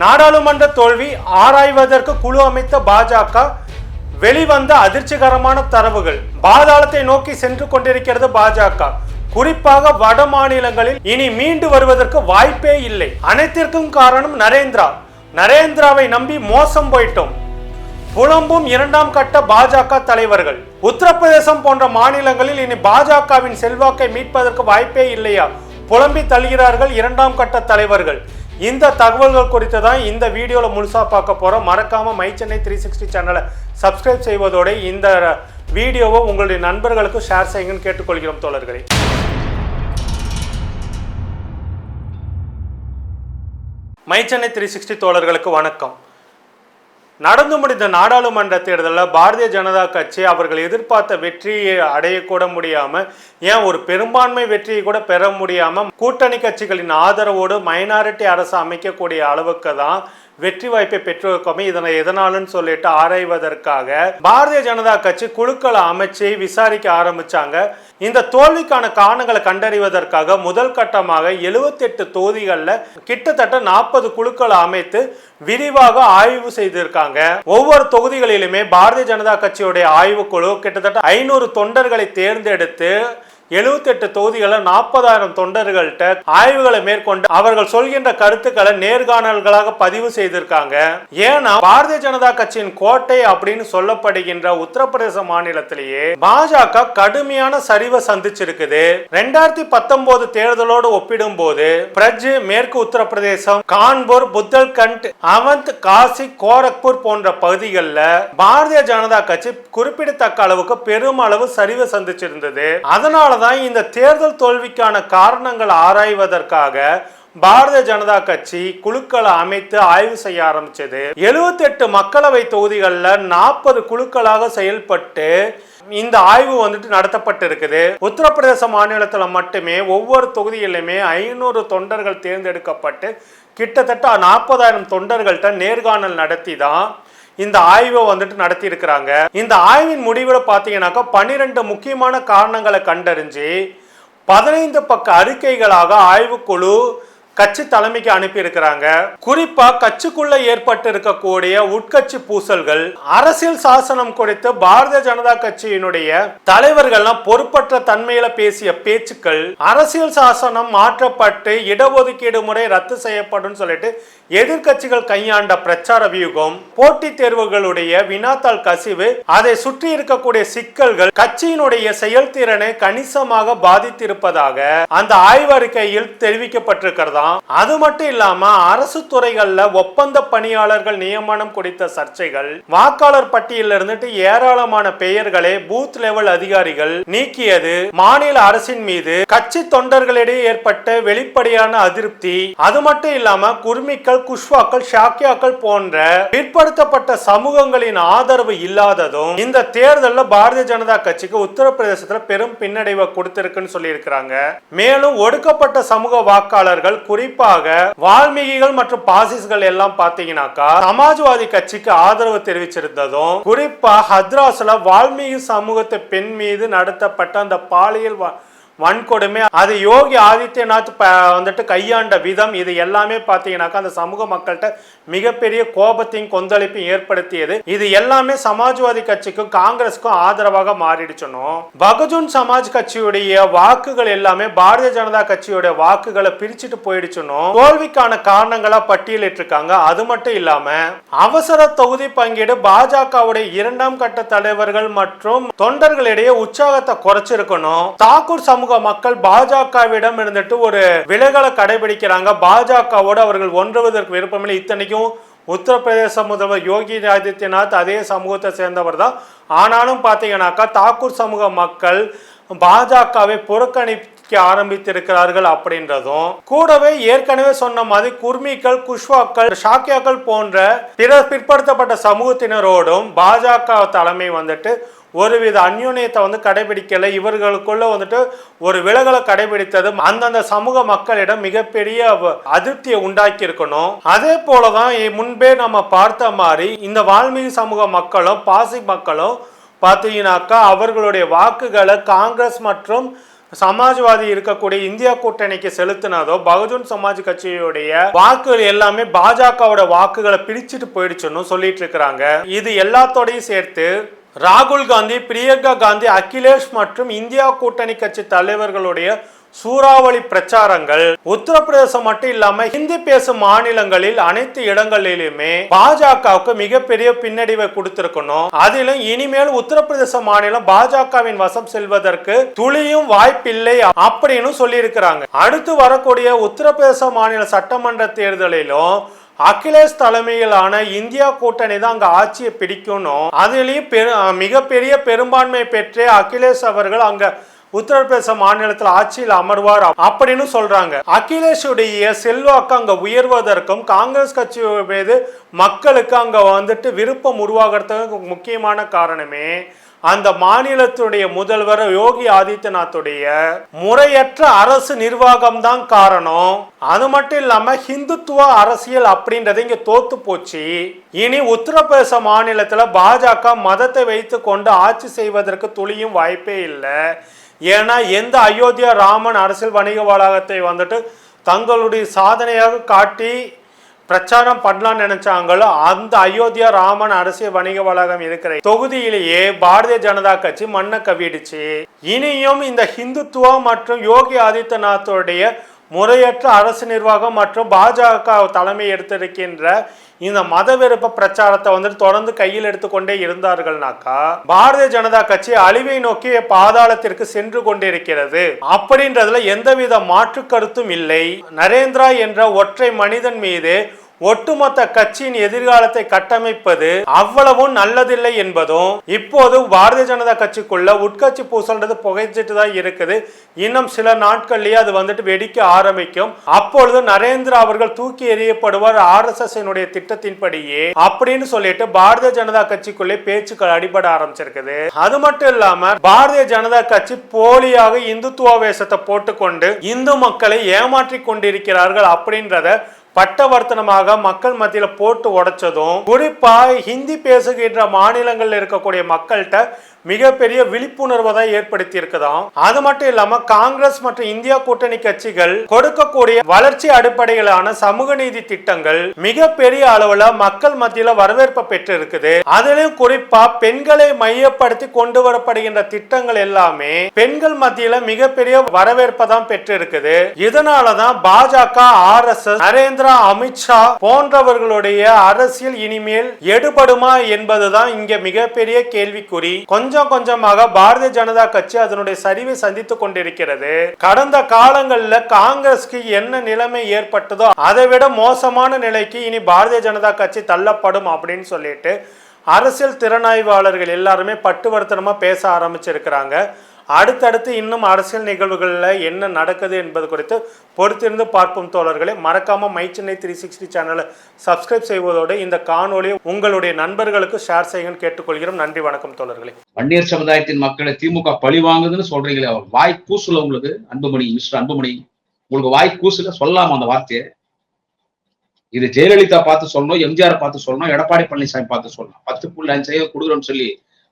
நாடாளுமன்ற தோல்வி ஆராய்வதற்கு குழு அமைத்த பாஜக வெளிவந்த அதிர்ச்சிகரமான தரவுகள். பாதாளத்தை நோக்கி சென்று கொண்டிருக்கிறது பாஜக. குறிப்பாக வட மாநிலங்களில் இனி மீண்டு வருவதற்கு வாய்ப்பே இல்லை. அனைத்திற்கும் காரணம் நரேந்திரா. நரேந்திராவை நம்பி மோசம் போயிட்டோம். புலம்பும் இரண்டாம் கட்ட பாஜக தலைவர்கள். உத்தரப்பிரதேசம் போன்ற மாநிலங்களில் இனி பாஜகவின் செல்வாக்கை மீட்பதற்கு வாய்ப்பே இல்லையா? புலம்பி தள்ளுகிறார்கள் இரண்டாம் கட்ட தலைவர்கள். இந்த தகவல்கள் குறித்து தான் இந்த வீடியோவில் முழுசா பார்க்க போகிறோம் மறக்காமல் மை சென்னை த்ரீ சிக்ஸ்டி சேனலை சப்ஸ்கிரைப் செய்வதோடு இந்த வீடியோவை உங்களுடைய நண்பர்களுக்கு ஷேர் செய்யுங்கன்னு கேட்டுக்கொள்கிறோம் தோழர்களே. மை சென்னை த்ரீ சிக்ஸ்டி தோழர்களுக்கு வணக்கம். நடந்து முடிந்த நாடாளுமன்ற தேர்தலில் பாரதிய ஜனதா கட்சி அவர்கள் எதிர்பார்த்த வெற்றியை அடையக்கூட முடியாமல் ஏன் ஒரு பெரும்பான்மை வெற்றியை கூட பெற முடியாமல் கூட்டணி கட்சிகளின் ஆதரவோடு மைனாரிட்டி அரசு அமைக்கக்கூடிய அளவுக்கு தான் வெற்றி வாய்ப்பை பெற்றிருக்கோமே இதனை எதனாலன்னு சொல்லிட்டு ஆராய்வதற்காக பாரதிய ஜனதா கட்சி குழுக்களை அமைச்சு விசாரிக்க ஆரம்பிச்சாங்க. இந்த தோல்விக்கான காரணங்களை கண்டறிவதற்காக முதல் கட்டமாக 78 தொகுதிகளில் கிட்டத்தட்ட நாற்பது குழுக்களை அமைத்து விரிவாக ஆய்வு செய்திருக்காங்க. ஒவ்வொரு தொகுதிகளிலுமே பாரதிய ஜனதா கட்சியுடைய ஆய்வுக்குழு கிட்டத்தட்ட ஐநூறு தொண்டர்களை தேர்ந்தெடுத்து 78 தொகுதிகளில் நாற்பதாயிரம் தொண்டர்கள்ட்ட ஆய்வுகளை மேற்கொண்டு அவர்கள் சொல்கின்ற கருத்துக்களை நேர்காணல்களாக பதிவு செய்திருக்காங்க. ஏன்னா பாரதிய ஜனதா கட்சியின் கோட்டை அப்படின்னு சொல்லப்படுகின்ற உத்தரப்பிரதேச மாநிலத்திலேயே பாஜக கடுமையான சரிவை சந்திச்சிருக்குது. ரெண்டாயிரத்தி பத்தொன்பது தேர்தலோடு ஒப்பிடும்போது பிரஜ் மேற்கு உத்தரப்பிரதேசம் கான்பூர் புத்தல்கண்ட் அவந்த் காசி கோரக்பூர் போன்ற பகுதிகளில் பாரதிய ஜனதா கட்சி குறிப்பிடத்தக்க அளவுக்கு பெரும் அளவு சரிவை சந்திச்சிருந்தது. தான் இந்த தேர்தல் தோல்விக்கான காரணங்கள் ஆராய்வதற்காக பாரதிய ஜனதா கட்சி குழுக்களை அமைத்து ஆய்வு செய்ய ஆரம்பிச்சது. 78 மக்களவை தொகுதிகளில் நாற்பது குழுக்களாக செயல்பட்டு இந்த ஆய்வு வந்துட்டு நடத்தப்பட்டு இருக்குது உத்தரப்பிரதேச மாநிலத்தில் மட்டுமே ஒவ்வொரு தொகுதியிலுமே ஐநூறு தொண்டர்கள் தேர்ந்தெடுக்கப்பட்டு கிட்டத்தட்ட நாற்பதாயிரம் தொண்டர்கள்ட்ட நேர்காணல் நடத்தி தான் இந்த ஆய்வை வந்துட்டு நடத்தி இருக்கிறாங்க இந்த ஆய்வின் முடிவில் பார்த்தீங்கன்னாக்கா பன்னிரெண்டு முக்கியமான காரணங்களை கண்டறிஞ்சு பதினைந்து பக்க அறிக்கைகளாக ஆய்வுக்குழு கட்சி தலைமைக்கு அனுப்பி இருக்கிறாங்க குறிப்பா கட்சிக்குள்ள ஏற்பட்டு இருக்கக்கூடிய உட்கட்சி பூசல்கள் அரசியல் சாசனம் குறித்து பாரதிய ஜனதா கட்சியினுடைய தலைவர்கள்லாம் பொறுப்பற்ற தன்மையில பேசிய பேச்சுக்கள் அரசியல் சாசனம் மாற்றப்பட்டு இடஒதுக்கீடு முறை ரத்து செய்யப்படும் சொல்லிட்டு எதிர்க்கட்சிகள் கையாண்ட பிரச்சார வியூகம் போட்டி தேர்வுகளுடைய வினாத்தாள் கசிவு அதை சுற்றி இருக்கக்கூடிய சிக்கல்கள் கட்சியினுடைய செயல்திறனை கணிசமாக பாதித்திருப்பதாக அந்த ஆய்வறிக்கையில் சொல்லலாம் அது மட்டும் இல்லாம அரசு துறைகள்ல ஒப்பந்த பணியாளர்கள் நியமனம் குறித்த சர்ச்சைகள் வாக்காளர் பட்டியலில் இருந்துட்டு ஏராளமான பெயர்களை பூத் லெவல் அதிகாரிகள் நீக்கியது மாநில அரசின் மீது கட்சி தொண்டர்களிடையே ஏற்பட்ட வெளிப்படையான அதிருப்தி அது மட்டும் இல்லாம குர்மிக்கள் குஷ்வாக்கள் ஷாக்கியாக்கள் போன்ற பிற்படுத்தப்பட்ட சமூகங்களின் ஆதரவு இல்லாததும் இந்த தேர்தலில் பாரதிய ஜனதா கட்சிக்கு உத்தரப்பிரதேசத்தில் பெரும் பின்னடைவை கொடுத்திருக்குன்னு சொல்லியிருக்கிறாங்க. மேலும் ஒடுக்கப்பட்ட சமூக வாக்காளர்கள் குறிப்பாக வால்மீகிகள் மற்றும் பாசிஸ்கள் எல்லாம் பாத்தீங்கன்னாக்கா சமாஜ்வாதி கட்சிக்கு ஆதரவு தெரிவிச்சிருந்ததும் குறிப்பா ஹத்ராஸ்ல வால்மீகி சமூகத்தை பெண் மீது நடத்தப்பட்ட அந்த பாலியல் வன்கொடுமை அது யோகி ஆதித்யநாத் வந்துட்டு கையாண்ட விதம். இது எல்லாமே பார்த்தீங்கன்னாக்கா அந்த சமூக மக்கள்கிட்ட மிகப்பெரிய கோபத்தையும் கொந்தளிப்பையும் ஏற்படுத்தியது. இது எல்லாமே சமாஜ்வாதி கட்சிக்கும் காங்கிரஸுக்கும் ஆதரவாக மாறிடுச்சுனும் பகுஜன் சமாஜ் கட்சியுடைய வாக்குகள் எல்லாமே பாரதிய ஜனதா கட்சியுடைய வாக்குகளை பிரிச்சுட்டு போயிடுச்சுனும் தோல்விக்கான காரணங்களா பட்டியலிட்டிருக்காங்க. அது மட்டும் இல்லாம அவசர தொகுதி பங்கீடு பாஜகவுடைய இரண்டாம் கட்ட தலைவர்கள் மற்றும் தொண்டர்களிடையே உற்சாகத்தை குறைச்சிருக்கணும் தாக்கூர் சமூக மக்கள் பாஜகவிடம் இருந்துட்டு ஒரு விலகலை கடைபிடிக்கிறாங்க. பாஜகவோடு அவர்கள் ஒன்றுவதற்கு விருப்பமில்லை. இத்தனைக்கும் உத்தரப்பிரதேச முதல்வர் யோகி ஆதித்யநாத் அதே சமூகத்தை சேர்ந்தவர் தான். ஆனாலும் பார்த்தீங்கன்னாக்கா தாக்கூர் சமூக மக்கள் பாஜகவை புறக்கணிக்க ஆரம்பித்திருக்கிறார்கள் அப்படின்றதும் கூடவே ஏற்கனவே சொன்ன மாதிரி குர்மிகள் குஷ்வாக்கள் ஷாக்கியாக்கள் போன்ற பிற பிற்படுத்தப்பட்ட சமூகத்தினரோடும் பாஜக தலைமை வந்துட்டு ஒருவித அந்யுனியத்தை வந்து கடைபிடிக்கலை. இவர்களுக்குள்ள வந்துட்டு ஒரு விலகலை கடைபிடித்தது அந்தந்த சமூக மக்களிடம் மிகப்பெரிய அதிருப்தியை உண்டாக்கி இருக்கணும் அதே போலதான் தான் முன்பே நம்ம பார்த்த மாதிரி இந்த வால்மீகி சமூக மக்களும் பாசி மக்களும் பார்த்தீங்கன்னாக்கா அவர்களுடைய வாக்குகளை காங்கிரஸ் மற்றும் சமாஜ்வாதி இருக்கக்கூடிய இந்தியா கூட்டணிக்கு செலுத்தினதோ பகுஜன் சமாஜ் கட்சியுடைய வாக்குகள் எல்லாமே பாஜகவோட வாக்குகளை பிரிச்சுட்டு போயிடுச்சுன்னு சொல்லிட்டு இருக்கிறாங்க. இது எல்லாத்தோடையும் சேர்த்து ராகுல் காந்தி பிரியங்கா காந்தி அகிலேஷ் மற்றும் இந்தியா கூட்டணி கட்சி தலைவர்களுடைய சூறாவளி பிரச்சாரங்கள் உத்தரப்பிரதேசம் மட்டும் இல்லாம ஹிந்தி பேசும் மாநிலங்களில் அனைத்து இடங்களிலுமே பாஜகவுக்கு மிகப்பெரிய பின்னடைவை கொடுத்திருக்கணும். அதிலும் இனிமேல் உத்தரப்பிரதேச மாநிலம் பாஜகவின் வசம் செல்வதற்கு துளியும் வாய்ப்பில்லை அப்படின்னு சொல்லியிருக்கிறாங்க. அடுத்து வரக்கூடிய உத்தரப்பிரதேச மாநில சட்டமன்ற தேர்தலிலும் அகிலேஷ் தலைமையிலான இந்தியா கூட்டணி தான் அங்க ஆட்சியை பிடிக்கணும். அதுலயும் பெரு மிகப்பெரிய பெரும்பான்மை பெற்றே அகிலேஷ் அவர்கள் அங்க உத்தரப்பிரதேச மாநிலத்தில் ஆட்சியில் அமர்வார் அப்படின்னு சொல்றாங்க. அகிலேஷுடைய செல்வாக்கு அங்க உயர்வதற்கும் காங்கிரஸ் கட்சி மீது மக்களுக்கு அங்க வந்துட்டு விருப்பம் உருவாகிறதுக்கு முக்கியமான காரணமே அந்த மாநிலத்துடைய முதல்வர் யோகி ஆதித்யநாத்துடைய முறையற்ற அரசு நிர்வாகம் தான் காரணம். அது மட்டும் இல்லாம ஹிந்துத்துவ அரசியல் அப்படின்றது இங்க தோத்து போச்சு. இனி உத்தரப்பிரதேச மாநிலத்துல பாஜக மதத்தை வைத்து கொண்டு ஆட்சி செய்வதற்கு துளியும் வாய்ப்பே இல்லை. ஏன்னா எந்த அயோத்தியா ராமன் அரசியல் வணிக வளாகத்தை வந்துட்டு தங்களுடைய சாதனையாக காட்டி பிரச்சாரம் பண்ணலாம்னு நினைச்சாங்களோ அந்த அயோத்தியா ராமன் அரசியல் வணிக வளாகம் இருக்கிற தொகுதியிலேயே பாரதிய ஜனதா கட்சி மண்ணை கவிடுச்சு இனியும் இந்த ஹிந்துத்துவா மற்றும் யோகி ஆதித்யநாத்தோடைய முறையற்ற அரசு நிர்வாகம் மற்றும் பாஜக தலைமை எடுத்திருக்கின்ற இந்த மத பிரச்சாரத்தை வந்துட்டு தொடர்ந்து கையில் எடுத்துக்கொண்டே இருந்தார்கள்னாக்கா பாரதிய ஜனதா கட்சி அழிவை நோக்கி பாதாளத்திற்கு சென்று கொண்டிருக்கிறது. அப்படின்றதுல எந்தவித மாற்று கருத்தும் இல்லை. நரேந்திரா என்ற ஒற்றை மனிதன் மீது ஒட்டுமொத்த கட்சியின் எதிர்காலத்தை கட்டமைப்பது அவ்வளவும் நல்லதில்லை என்பதும் இப்போது பாரதிய ஜனதா கட்சிக்குள்ள உட்கட்சி பூசல்ன்றது புகைச்சிட்டு தான் இருக்குது. இன்னும் சில நாட்கள்லயே அது வந்துட்டு வெடிக்க ஆரம்பிக்கும். அப்பொழுது நரேந்திரா அவர்கள் தூக்கி எறியப்படுவார் ஆர் எஸ் எஸ் திட்டத்தின்படியே அப்படின்னு சொல்லிட்டு பாரதிய ஜனதா கட்சிக்குள்ளே பேச்சுக்கள் அடிபட ஆரம்பிச்சிருக்குது. அது மட்டும் இல்லாம பாரதிய ஜனதா கட்சி போலியாக இந்துத்துவ வேஷத்தை போட்டுக்கொண்டு இந்து மக்களை ஏமாற்றி கொண்டிருக்கிறார்கள் அப்படின்றத பட்டவர்த்தனமாக மக்கள் மத்தியில போட்டு உடைச்சதும் குறிப்பா ஹிந்தி பேசுகின்ற மாநிலங்கள்ல இருக்கக்கூடிய மக்கள்கிட்ட மிகப்பெரிய விழிப்புணர்வை தான் ஏற்படுத்தி இருக்குதாம் அது மட்டும் இல்லாம காங்கிரஸ் மற்றும் இந்தியா கூட்டணி கட்சிகள் கொடுக்கக்கூடிய வளர்ச்சி அடிப்படையிலான சமூக நீதி திட்டங்கள் மிகப்பெரிய அளவுல மக்கள் மத்தியில வரவேற்பை பெற்று இருக்குது அதிலும் குறிப்பா பெண்களை மையப்படுத்தி கொண்டு வரப்படுகின்ற திட்டங்கள் எல்லாமே பெண்கள் மத்தியில மிகப்பெரிய வரவேற்பை தான் பெற்று இருக்குது இதனாலதான் பாஜக R S S Narendra Amit Shah போன்றவர்களுடைய அரசியல் இனிமேல் எடுபடுமா என்பதுதான் இங்க மிகப்பெரிய கேள்விக்குறி. கொஞ்சம் கொஞ்சமாக பாரதிய ஜனதா கட்சி அதனுடைய சரிவை சந்தித்து கொண்டிருக்கிறது. கடந்த காலங்கள்ல காங்கிரஸ்க்கு என்ன நிலைமை ஏற்பட்டதோ அதை விட மோசமான நிலைக்கு இனி பாரதிய ஜனதா கட்சி தள்ளப்படும் அப்படின்னு சொல்லிட்டு அரசியல் திறனாய்வாளர்கள் எல்லாருமே பட்டுவர்த்தனமா பேச ஆரம்பிச்சிருக்கிறாங்க. அடுத்தடுத்து இன்னும் அரசியல் நிகழ்வுகளில் என்ன நடக்குது என்பது குறித்து பொறுத்திருந்து பார்ப்போம் தோழர்களே. மறக்காம மை சென்னை த்ரீ சிக்ஸ்டி சேனலை சப்ஸ்கிரைப் செய்வதோடு இந்த காணொலியை உங்களுடைய நண்பர்களுக்கு ஷேர் செய்யுங்கன்னு கேட்டுக்கொள்கிறோம். நன்றி வணக்கம் தோழர்களே. வன்னியர் சமுதாயத்தின் மக்களை திமுக பழி வாங்குதுன்னு சொல்றீங்களே வாய் கூசுல உங்களுக்கு அன்புமணி மிஸ்டர் அன்புமணி உங்களுக்கு வாய் கூசுல சொல்லாம அந்த வார்த்தையை? இது ஜெயலலிதா பார்த்து சொல்லணும் எம்ஜிஆர் பார்த்து சொல்லணும் எடப்பாடி பழனிசாமி பார்த்து சொல்லணும். பத்து புள்ளி அஞ்சு கொடுக்குறோம்னு சொல்லி